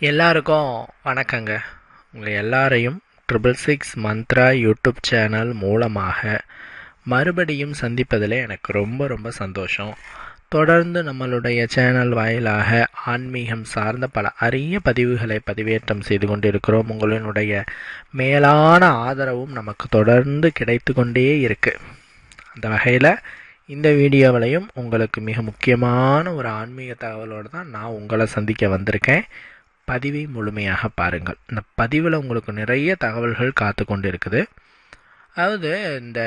எல்லாருக்கும் வணக்கங்க. உங்கள் எல்லாரையும் triple six Mantra YouTube channel மூலமாக மறுபடியும் சந்திப்பதில் எனக்கு ரொம்ப ரொம்ப சந்தோஷம். தொடர்ந்து நம்மளுடைய சேனல் வாயிலாக ஆன்மீகம் சார்ந்த பல அரிய பதிவுகளை பதிவேற்றம் செய்து கொண்டிருக்கிறோம். உங்களினுடைய மேலான ஆதரவும் நமக்கு தொடர்ந்து கிடைத்து கொண்டே இருக்குது அந்த வகையில் இந்த வீடியோவிலையும் உங்களுக்கு மிக முக்கியமான ஒரு ஆன்மீக தகவலோடு தான் நான் உங்களை சந்திக்க வந்திருக்கேன். பதிவை முழுமையாக பாருங்கள். இந்த பதிவில் உங்களுக்கு நிறைய தகவல்கள் காத்து கொண்டு இருக்குது அதாவது இந்த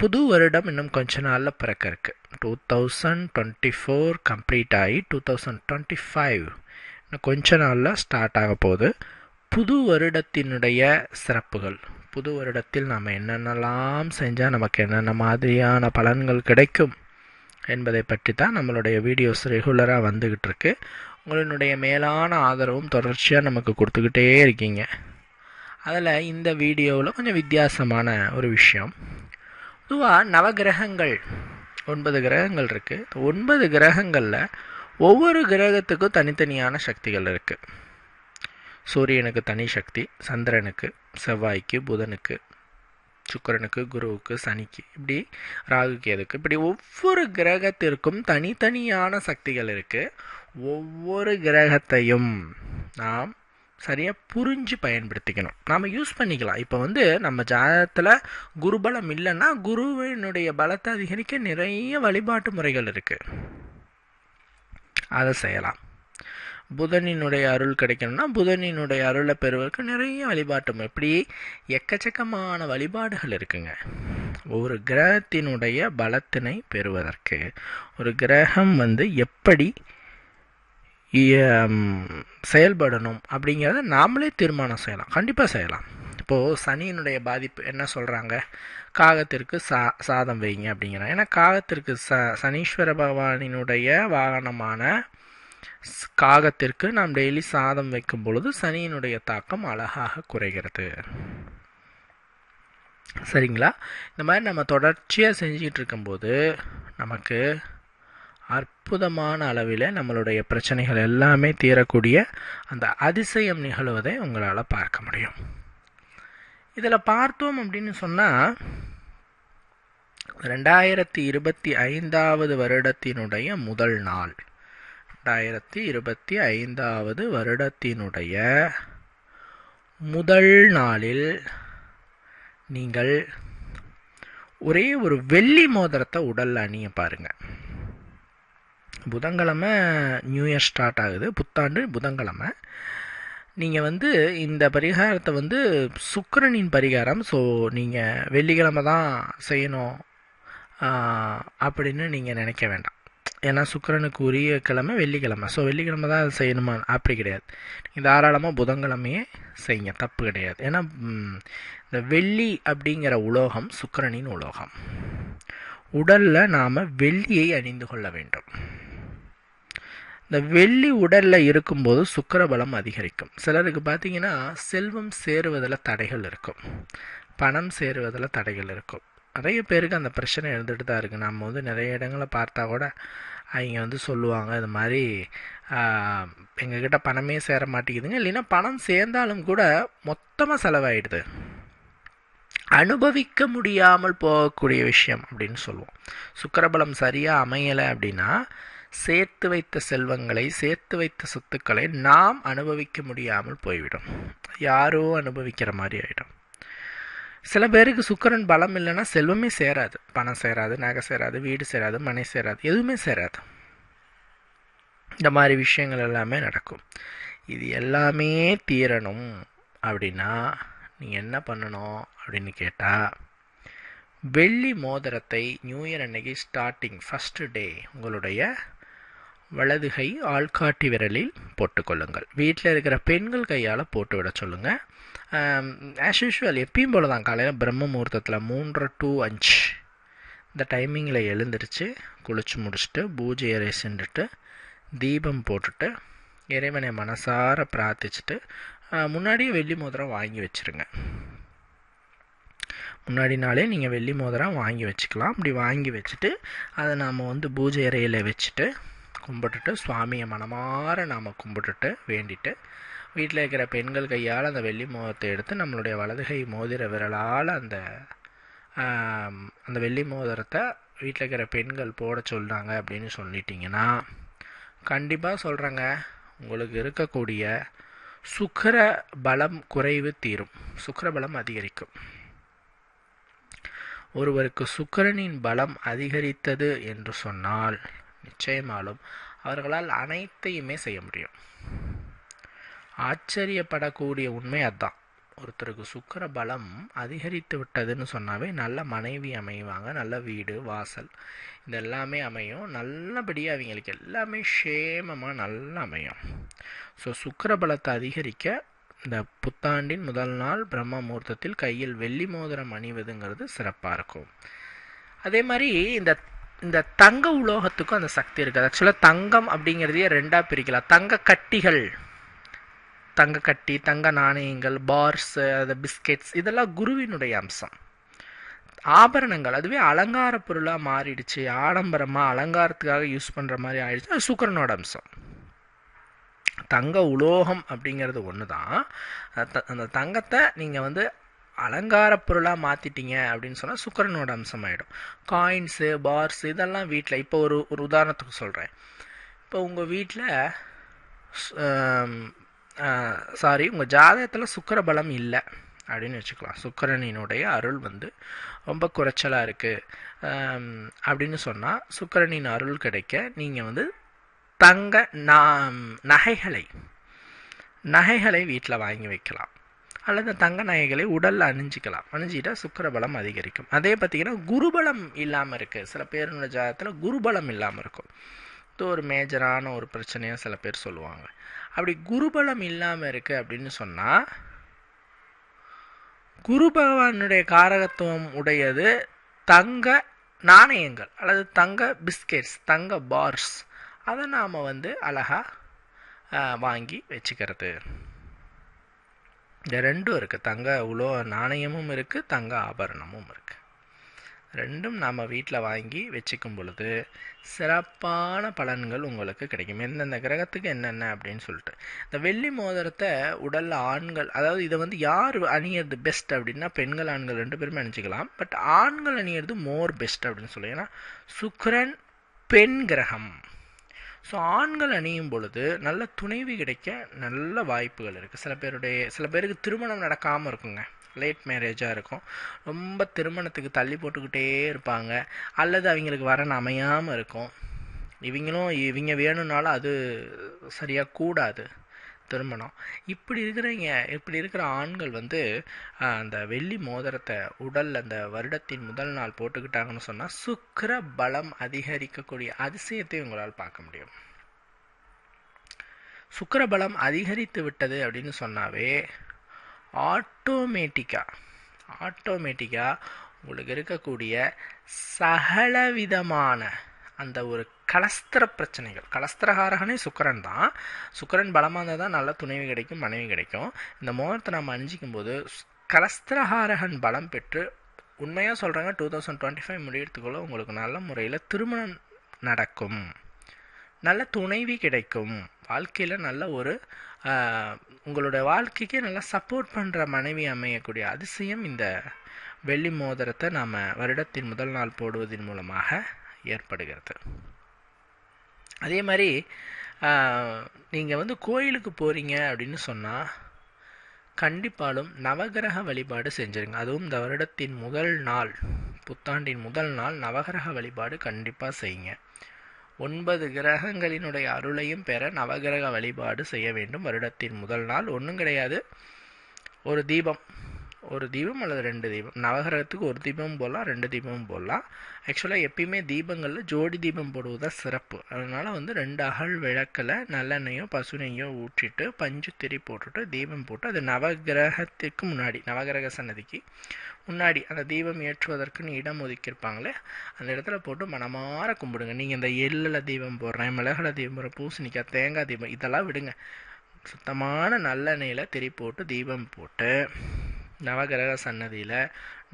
புது வருடம் இன்னும் கொஞ்ச நாளில் பிறக்க இருக்குது two thousand twenty four complete ஆகி டூ தௌசண்ட் டுவெண்ட்டி ஃபைவ் இன்னும் கொஞ்ச நாளில் ஸ்டார்ட் ஆக போகுது. புது வருடத்தினுடைய சிறப்புகள். புது வருடத்தில் நாம் என்னென்னலாம் செஞ்சால் நமக்கு என்னென்ன மாதிரியான பலன்கள் கிடைக்கும் என்பதை பற்றி தான் நம்மளுடைய வீடியோஸ் ரெகுலராக வந்துக்கிட்டு இருக்குது உங்களினுடைய மேலான ஆதரவும் தொடர்ச்சியாக நமக்கு கொடுத்துக்கிட்டே இருக்கீங்க. அதில் இந்த வீடியோவில் கொஞ்சம் வித்தியாசமான ஒரு விஷயம். பொதுவாக நவகிரகங்கள் ஒன்பது கிரகங்கள் இருக்குது ஒன்பது கிரகங்களில் ஒவ்வொரு கிரகத்துக்கும் தனித்தனியான சக்திகள் இருக்குது சூரியனுக்கு தனி சக்தி சந்திரனுக்கு செவ்வாய்க்கு புதனுக்கு சுக்கரனுக்கு குருவுக்கு சனிக்கு இப்படி ராகு கேதுக்கு இப்படி ஒவ்வொரு கிரகத்திற்கும் தனித்தனியான சக்திகள் இருக்குது ஒவ்வொரு கிரகத்தையும் நாம் சரியாக புரிஞ்சு பயன்படுத்திக்கணும். நாம் யூஸ் பண்ணிக்கலாம். இப்போ வந்து நம்ம ஜாதகத்தில் குருபலம் இல்லைன்னா குருவினுடைய பலத்தை அதிகரிக்க நிறைய வழிபாட்டு முறைகள் இருக்குது அதை செய்யலாம். புதனினுடைய அருள் கிடைக்கணும்னா புதனினுடைய அருளை பெறுவதற்கு நிறைய வழிபாட்டு முறை. இப்படி எக்கச்சக்கமான வழிபாடுகள் இருக்குங்க. ஒரு கிரகத்தினுடைய பலத்தினை பெறுவதற்கு ஒரு கிரகம் வந்து எப்படி செயல்படணும் அப்படிங்கிறத நாமளே தீர்மானம் செய்யலாம். கண்டிப்பாக செய்யலாம். இப்போது சனியினுடைய பாதிப்பு என்ன சொல்கிறாங்க காகத்திற்கு சா சாதம் வைங்க அப்படிங்கிறாங்க. ஏன்னா காகத்திற்கு ச சனீஸ்வர பகவானினுடைய வாகனமான காகத்திற்கு நாம் டெய்லி சாதம் வைக்கும் பொழுது சனியினுடைய தாக்கம் அழகாக குறைகிறது. சரிங்களா? இந்த மாதிரி நம்ம தொடர்ச்சியாக செஞ்சிகிட்டு இருக்கும்போது நமக்கு அற்புதமான அளவில் நம்மளுடைய பிரச்சனைகள் எல்லாமே தீரக்கூடிய அந்த அதிசயம் நிகழ்வதை உங்களால் பார்க்க முடியும். இதில் பார்த்தோம் அப்படின்னு சொன்னால் ரெண்டாயிரத்தி இருபத்தி ஐந்தாவது வருடத்தினுடைய முதல் நாள். ரெண்டாயிரத்தி இருபத்தி ஐந்தாவது வருடத்தினுடைய முதல் நாளில் நீங்கள் ஒரே ஒரு வெள்ளி மோதிரத்தை உடலில் அணிய பாருங்கள் புதன்கிழமை நியூ இயர் ஸ்டார்ட் ஆகுது. புத்தாண்டு புதன்கிழமை. நீங்கள் வந்து இந்த பரிகாரத்தை வந்து சுக்கரனின் பரிகாரம். ஸோ நீங்கள் வெள்ளிக்கிழமை தான் செய்யணும் அப்படின்னு நீங்கள் நினைக்க வேண்டாம். ஏன்னா சுக்கரனுக்கு உரிய கிழமை வெள்ளிக்கிழமை. ஸோ வெள்ளிக்கிழமை தான் செய்யணுமா? அப்படி கிடையாது. நீங்கள் தாராளமாக புதன்கிழமையே செய்யுங்க. தப்பு கிடையாது. ஏன்னா இந்த வெள்ளி அப்படிங்கிற உலோகம் சுக்கரனின் உலோகம். உடலில் நாம் வெள்ளியை அணிந்து கொள்ள வேண்டும். இந்த வெள்ளி உடலில் இருக்கும்போது சுக்கரபலம் அதிகரிக்கும். சிலருக்கு பார்த்தீங்கன்னா செல்வம் சேருவதில் தடைகள் இருக்கும். பணம் சேருவதில் தடைகள் இருக்கும். நிறைய பேருக்கு அந்த பிரச்சனை இருந்துட்டு தான் இருக்குது நம்ம வந்து நிறைய இடங்களை பார்த்தா கூட அவங்க வந்து சொல்லுவாங்க இது மாதிரி எங்ககிட்ட பணமே சேர மாட்டேங்குதுங்க. இல்லைன்னா பணம் சேர்ந்தாலும் கூட மொத்தமாக செலவாயிடுது. அனுபவிக்க முடியாமல் போகக்கூடிய விஷயம் அப்படின்னு சொல்லுவோம். சுக்கரபலம் சரியாக அமையலை அப்படின்னா சேர்த்து வைத்த செல்வங்களை சேர்த்து வைத்த சொத்துக்களை நாம் அனுபவிக்க முடியாமல் போய்விடும். யாரோ அனுபவிக்கிற மாதிரி ஆகிடும் சில பேருக்கு சுக்கரன் பலம் இல்லைன்னா செல்வமே சேராது. பணம் சேராது நகை சேராது வீடு சேராது மனை சேராது எதுவுமே சேராது. இந்த மாதிரி விஷயங்கள் எல்லாமே நடக்கும். இது எல்லாமே தீரணும். அப்படின்னா நீங்கள் என்ன பண்ணணும் அப்படின்னு கேட்டால் வெள்ளி மோதிரத்தை நியூ இயர் அன்னைக்கு ஸ்டார்டிங் ஃபஸ்ட்டு டே உங்களுடைய வலதுகை ஆள்காட்டி விரலில் போட்டுக்கொள்ளுங்கள். வீட்டில் இருக்கிற பெண்கள் கையால் போட்டு விட சொல்லுங்கள் ஆஸ் யூஷுவல் எப்பயும் போல தான் காலையில் பிரம்ம முகூர்த்தத்தில் மூன்றரை டூ அஞ்சு. இந்த டைமிங்கில் எழுந்திரிச்சு குளிச்சு முடிச்சுட்டு பூஜை அறை சென்றுட்டு தீபம் போட்டுட்டு இறைவனை மனசார பிரார்த்திச்சுட்டு முன்னாடியே வெள்ளி மோதிரம் வாங்கி வச்சுருங்க. முன்னாடி நாளே நீங்கள் வெள்ளி மோதிரம் வாங்கி வச்சுக்கலாம். அப்படி வாங்கி வச்சுட்டு அதை நாம் வந்து பூஜை அறையில் வச்சுட்டு கும்பிட்டுட்டு சுவாமியை மனமாற நாம் கும்பிட்டுட்டு வேண்டிட்டு வீட்டில் இருக்கிற பெண்கள் கையால் அந்த வெள்ளி மோதத்தை எடுத்து நம்மளுடைய வலதுகை மோதிர விரலால் அந்த அந்த வெள்ளி மோதிரத்தை வீட்டில் இருக்கிற பெண்கள் போட சொல்கிறாங்க அப்படின்னு சொல்லிட்டிங்கன்னா கண்டிப்பாக சொல்கிறேங்க உங்களுக்கு இருக்கக்கூடிய சுக்கர பலம் குறைவு தீரும். சுக்கர பலம் அதிகரிக்கும். ஒருவருக்கு சுக்கிரனின் பலம் அதிகரித்தது என்று சொன்னால் நிச்சயமாலும் அவர்களால் அனைத்தையுமே செய்ய முடியும். ஆச்சரியப்படக்கூடிய உண்மை அதான் ஒருத்தருக்கு சுக்கிர பலம் அதிகரித்து விட்டதுன்னு சொன்னாவே நல்ல மனைவி அமைவாங்க நல்ல வீடு வாசல் இது எல்லாமே அமையும். நல்லபடியாக அவங்களுக்கு எல்லாமே க்ஷேமமாக நல்லா அமையும். ஸோ சுக்கிர பலத்தை அதிகரிக்க இந்த புத்தாண்டின் முதல் நாள் பிரம்ம முகூர்த்தத்தில் கையில் வெள்ளி மோதிரம் அணிவதுங்கிறது சிறப்பாக இருக்கும். அதே மாதிரி இந்த இந்த தங்க உலோகத்துக்கும் அந்த சக்தி இருக்குது. ஆக்சுவலாக தங்கம் அப்படிங்கிறதையே ரெண்டாக பிரிக்கலாம். தங்க கட்டிகள். தங்க கட்டி தங்க நாணயங்கள் பார்ஸ் அது பிஸ்கெட்ஸ் இதெல்லாம் குருவினுடைய அம்சம். ஆபரணங்கள் அதுவே அலங்கார பொருளாக மாறிடுச்சு. ஆடம்பரமாக அலங்காரத்துக்காக யூஸ் பண்ணுற மாதிரி ஆயிடுச்சு. அது சுக்கரனோட அம்சம். தங்க உலோகம் அப்படிங்கிறது ஒன்று தான் அந்த- அந்த தங்கத்தை நீங்கள் வந்து அலங்கார பொருளாக மாற்றிட்டீங்க அப்படின்னு சொன்னால் சுக்கரனோட அம்சம் ஆகிடும் காயின்ஸு பார்ஸ் இதெல்லாம் வீட்டில் இப்போ ஒரு ஒரு உதாரணத்துக்கு சொல்கிறேன் இப்போ உங்கள் வீட்டில் சாரி உங்கள் ஜாதகத்தில் சுக்கர பலம் இல்லை அப்படின்னு வச்சுக்கலாம். சுக்கரனினுடைய அருள் வந்து ரொம்ப குறைச்சலாக இருக்குது அப்படின்னு சொன்னால் சுக்கிரனின் அருள் கிடைக்க நீங்கள் வந்து தங்க நகைகளை நகைகளை வீட்டில் வாங்கி வைக்கலாம். அல்லது தங்க நகைகளை உடலில் அணிஞ்சிக்கலாம். அணிஞ்சிட்டா சுக்கரபலம் அதிகரிக்கும். அதே பார்த்தீங்கன்னா குருபலம் இல்லாமல் இருக்குது சில பேருடைய ஜாதகத்தில் குருபலம் இல்லாமல் இருக்கும். இது ஒரு மேஜரான ஒரு பிரச்சனையாக சில பேர் சொல்லுவாங்க. அப்படி குருபலம் இல்லாமல் இருக்குது அப்படின்னு சொன்னால் குரு பகவானுடைய காரகத்துவம் உடையது தங்க நாணயங்கள் அல்லது தங்க பிஸ்கெட்ஸ் தங்க பார்ஸ். அதை நாம் வந்து அழகாக வாங்கி வச்சுக்கிறது. இந்த ரெண்டும் இருக்குது தங்க உலோ நாணயமும் இருக்குது தங்க ஆபரணமும் இருக்குது ரெண்டும் நாம் வீட்டில் வாங்கி வச்சுக்கும் பொழுது சிறப்பான பலன்கள் உங்களுக்கு கிடைக்கும். எந்தெந்த கிரகத்துக்கு என்னென்ன அப்படின்னு சொல்லிட்டு. இந்த வெள்ளி மோதிரத்தை உடலில் ஆண்கள் அதாவது இதை வந்து யார் அணியிறது பெஸ்ட் அப்படின்னா பெண்கள் ஆண்கள் ரெண்டு பேருமே அணிஞ்சிக்கலாம். பட் ஆண்கள் அணியிறது மோர் பெஸ்ட் அப்படின்னு சொல்லி. ஏன்னா சுக்கிரன் பெண் கிரகம். ஸோ ஆண்கள் அணியும் பொழுது நல்ல துணைவி கிடைக்க நல்ல வாய்ப்புகள் இருக்குது சில பேருடைய சில பேருக்கு திருமணம் நடக்காமல் இருக்குங்க. லேட் மேரேஜாக இருக்கும். ரொம்ப திருமணத்துக்கு தள்ளி போட்டுக்கிட்டே இருப்பாங்க. அல்லது அவங்களுக்கு வரன் அமையாமல் இருக்கும். இவங்களும் இவங்க வேணும்னாலும் அது சரியாக கூடாது. திருமணம் இப்படி இருக்கிறவங்க இப்படி இருக்கிற ஆண்கள் வந்து அந்த வெள்ளி மோதிரத்தை உடல் அந்த வருடத்தின் முதல் நாள் போட்டுக்கிட்டாங்கன்னு சொன்னால் சுக்கர பலம் அதிகரிக்கக்கூடிய அதிசயத்தை உங்களால் பார்க்க முடியும். சுக்கிர பலம் அதிகரித்து விட்டது அப்படின்னு சொன்னாவே ஆட்டோமேட்டிக்காக ஆட்டோமேட்டிக்காக உங்களுக்கு இருக்கக்கூடிய சகலவிதமான அந்த ஒரு கலஸ்திர பிரச்சனைகள். கலஸ்திரகாரகனே சுக்கரன் தான். சுக்கரன் பலமாக இருந்தால் தான் நல்ல துணைவி கிடைக்கும் மனைவி கிடைக்கும். இந்த மோகத்தை நம்ம அணிஞ்சிக்கும் போது கலஸ்திரகாரகன் பலம் பெற்று உண்மையாக சொல்கிறாங்க டூ தௌசண்ட் டுவெண்ட்டி ஃபைவ் முடியறதுக்குள்ளே உங்களுக்கு நல்ல முறையில் திருமணம் நடக்கும். நல்ல துணைவி கிடைக்கும். வாழ்க்கையில் நல்ல ஒரு உங்களோட உங்களுடைய வாழ்க்கைக்கு நல்லா சப்போர்ட் பண்ணுற மனைவி அமையக்கூடிய அதிசயம் இந்த வெள்ளி மோதிரத்தை நாம் வருடத்தின் முதல் நாள் போடுவதன் மூலமாக ஏற்படுகிறது. அதே மாதிரி நீங்கள் வந்து கோயிலுக்கு போகிறீங்க அப்படின்னு சொன்னால் கண்டிப்பாலும் நவகிரக வழிபாடு செஞ்சுருங்க. அதுவும் இந்த வருடத்தின் முதல் நாள் புத்தாண்டின் முதல் நாள் நவகிரக வழிபாடு கண்டிப்பாக செய்யுங்க. ஒன்பது கிரகங்களினுடைய அருளையும் பெற நவகிரக வழிபாடு செய்ய வேண்டும். வருடத்தின் முதல் நாள் ஒன்றும் கிடையாது. ஒரு தீபம் ஒரு தீபம் அல்லது ரெண்டு தீபம்? நவகிரகத்துக்கு ஒரு தீபமும் போடலாம் ரெண்டு தீபமும் போடலாம். ஆக்சுவலாக எப்பயுமே தீபங்களில் ஜோடி தீபம் போடுவது தான் சிறப்பு. அதனால் வந்து ரெண்டு அகல் விளக்கில் நல்லெண்ணெயோ பசுநெய்யோ ஊற்றிட்டு பஞ்சு திரி போட்டுட்டு தீபம் போட்டு அது நவகிரகத்துக்கு முன்னாடி நவகிரக சன்னதிக்கு முன்னாடி அந்த தீபம் ஏற்றுவதற்குன்னு இடம் ஒதுக்கியிருப்பாங்களே அந்த இடத்துல போட்டு மனமாற கும்பிடுங்க. நீங்கள் இந்த எள்ளில் தீபம் போடுறேன் மிளகில் தீபம் போடுறேன் பூசணிக்காய் தேங்காய் தீபம் இதெல்லாம் விடுங்க. சுத்தமான நல்லெண்ணெயில் திரி போட்டு தீபம் போட்டு நவகிரக சன்னதியில்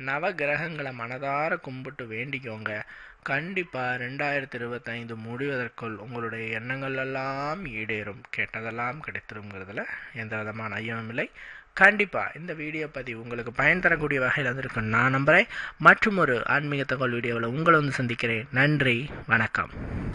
நவகிரகங்களை மனதார கும்பிட்டு வேண்டிக்கோங்க. கண்டிப்பாக ரெண்டாயிரத்தி இருபத்தைந்து முடிவதற்குள் உங்களுடைய எண்ணங்கள் எல்லாம் ஈடேறும். கெட்டதெல்லாம் கிடைத்திருங்கிறதுல எந்த விதமான ஐயமும் இல்லை. கண்டிப்பாக இந்த வீடியோ பதிவு உங்களுக்கு பயன் தரக்கூடிய வகையில் வந்திருக்கும் நான் நம்புகிறேன் மற்றும் ஒரு ஆன்மீக தகவல் வீடியோவில் உங்களை வந்து சந்திக்கிறேன். நன்றி. வணக்கம்.